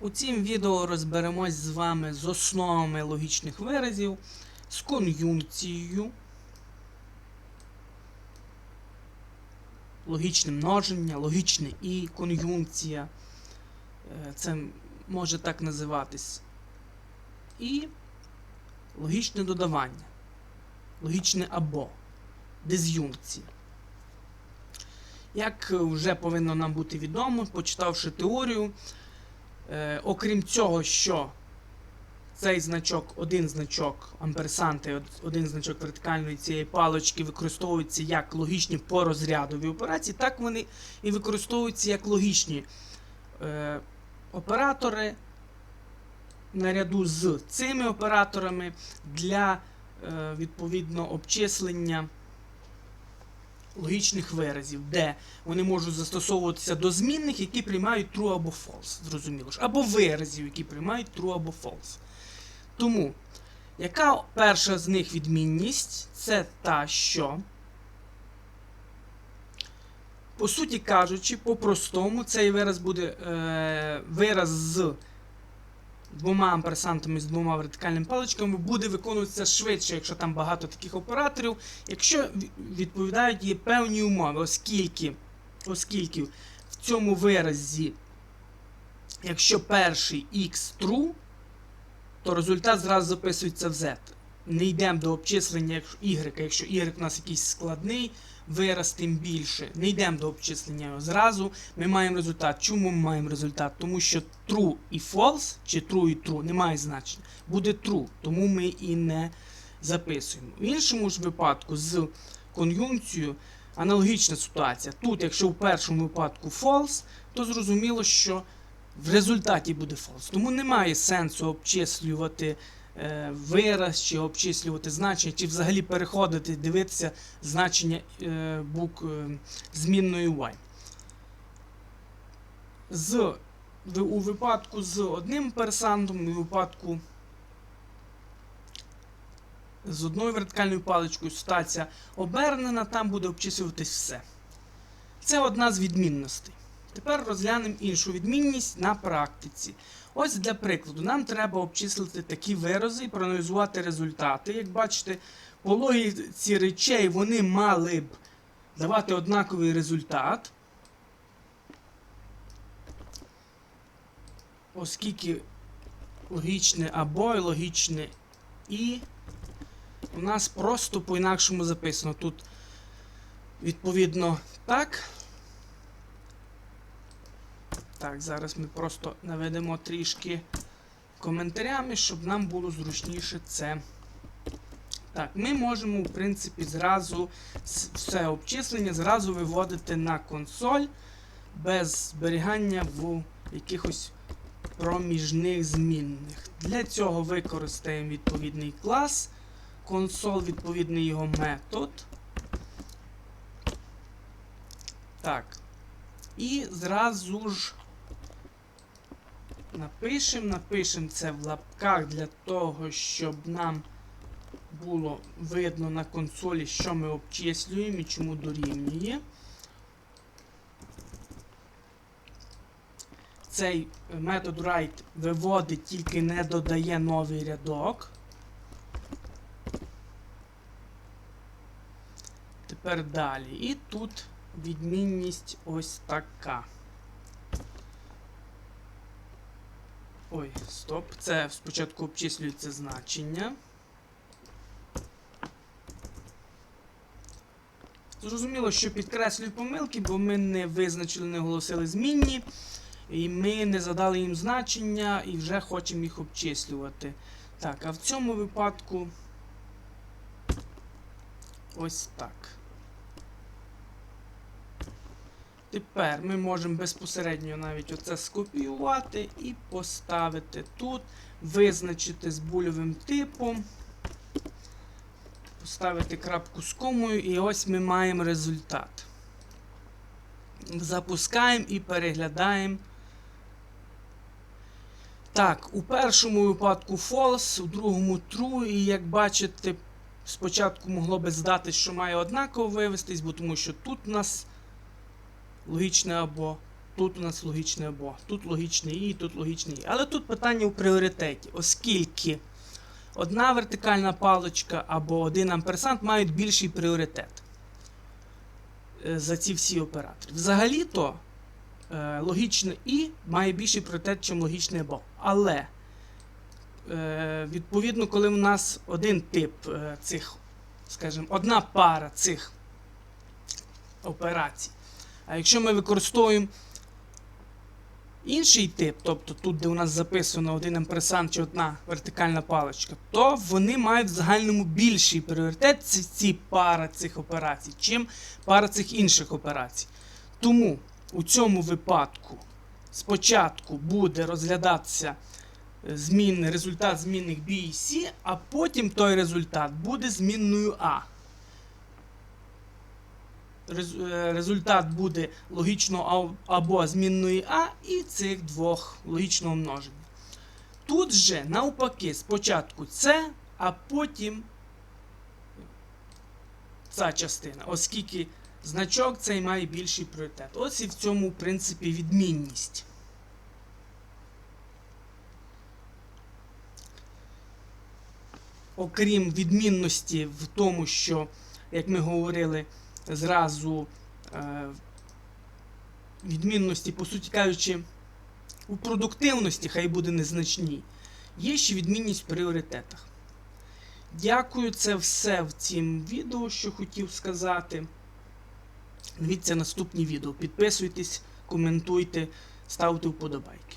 У цім відео розберемось з вами з основами логічних виразів, з кон'юнкцією, логічне множення, логічне і кон'юнкція. Е, Це може так називатись. І логічне додавання, логічне або, диз'юнкція. Як вже повинно нам бути відомо, почитавши теорію, Е, окрім цього, що цей значок, один значок амперсанти, один значок вертикальної цієї палички використовується як логічні порозрядові операції, так вони і використовуються як логічні. Е, оператори наряду з цими операторами для е, відповідно обчислення логічних виразів, де вони можуть застосовуватися до змінних, які приймають true або false. Зрозуміло ж. Або виразів, які приймають true або false. Тому, яка перша з них відмінність? Це та, що. По суті кажучи, по-простому, цей вираз буде е, вираз з двома амперсантами, з двома вертикальними паличками буде виконуватися швидше, якщо там багато таких операторів, якщо відповідають є певні умови, оскільки, оскільки в цьому виразі, якщо перший x true, то результат зразу записується в z. Не йдемо до обчислення y, якщо y у нас якийсь складний вираз, тим більше. Не йдемо до обчислення зразу. Ми маємо результат. Чому ми маємо результат? Тому що true і false, чи true і true не має значення. Буде true, тому ми і не записуємо. В іншому ж випадку з кон'юнкцією аналогічна ситуація. Тут, якщо в першому випадку false, то зрозуміло, що в результаті буде false. Тому немає сенсу обчислювати вираз, чи обчислювати значення, чи взагалі переходити, дивитися значення е, букв е, змінної y. З, у випадку з одним персантом, у випадку з одною вертикальною паличкою ситуація обернена, там буде обчислюватись все. Це одна з відмінностей. Тепер розглянемо іншу відмінність на практиці. Ось для прикладу, нам треба обчислити такі вирази і проаналізувати результати. Як бачите, по логіці речей вони мали б давати однаковий результат. Оскільки логічне або і логічне і у нас просто по-інакшому записано. Тут, відповідно, так. Так, зараз ми просто наведемо трішки коментарями, щоб нам було зручніше це. Так, ми можемо, в принципі, зразу все обчислення зразу виводити на консоль без зберігання в якихось проміжних змінних. Для цього використаємо відповідний клас, консоль, відповідний його метод. Так. І зразу ж напишемо, напишемо це в лапках для того, щоб нам було видно на консолі, що ми обчислюємо і чому дорівнює. Цей метод write виводить, тільки не додає новий рядок. Тепер далі. І тут відмінність ось така. Ой, стоп. Це спочатку обчислюється значення. Зрозуміло, що підкреслюю помилки, бо ми не визначили, не оголосили змінні, і ми не задали їм значення і вже хочемо їх обчислювати. Так, а в цьому випадку ось так. Тепер ми можемо безпосередньо навіть оце скопіювати і поставити тут, визначити з бульовим типом, поставити крапку з комою, і ось ми маємо результат. Запускаємо і переглядаємо. Так, у першому випадку false, у другому true, і як бачите, спочатку могло би здатись, що має однаково вивестись, бо тому що тут у нас логічне або тут у нас логічне або, тут логічний і, тут логічний і. Але тут питання у пріоритеті, оскільки одна вертикальна паличка або один амперсант мають більший пріоритет е, за ці всі оператори. Взагалі-то е, логічне і має більший пріоритет, ніж логічне або. Але е, відповідно, коли в нас один тип цих, скажімо, одна пара цих операцій. А якщо ми використовуємо інший тип, тобто тут, де у нас записано один амперсант чи одна вертикальна паличка, то вони мають в загальному більший пріоритет, ці, ці пара цих операцій, чим пара цих інших операцій. Тому у цьому випадку спочатку буде розглядатися е, змінний результат змінних B і C, а потім той результат буде змінною А. Е, Результат буде логічно або змінної А і цих двох логічного множення. Тут же навпаки, спочатку це, а потім ця частина, оскільки значок цей має більший пріоритет. Ось і в цьому, в принципі, відмінність. Окрім відмінності в тому, що, як ми говорили, зразу е, відмінності, по суті кажучи, у продуктивності хай буде незначні. Є ще відмінність в пріоритетах. Дякую, це все в цім відео, що хотів сказати. Дивіться наступні відео. Підписуйтесь, коментуйте, ставте вподобайки.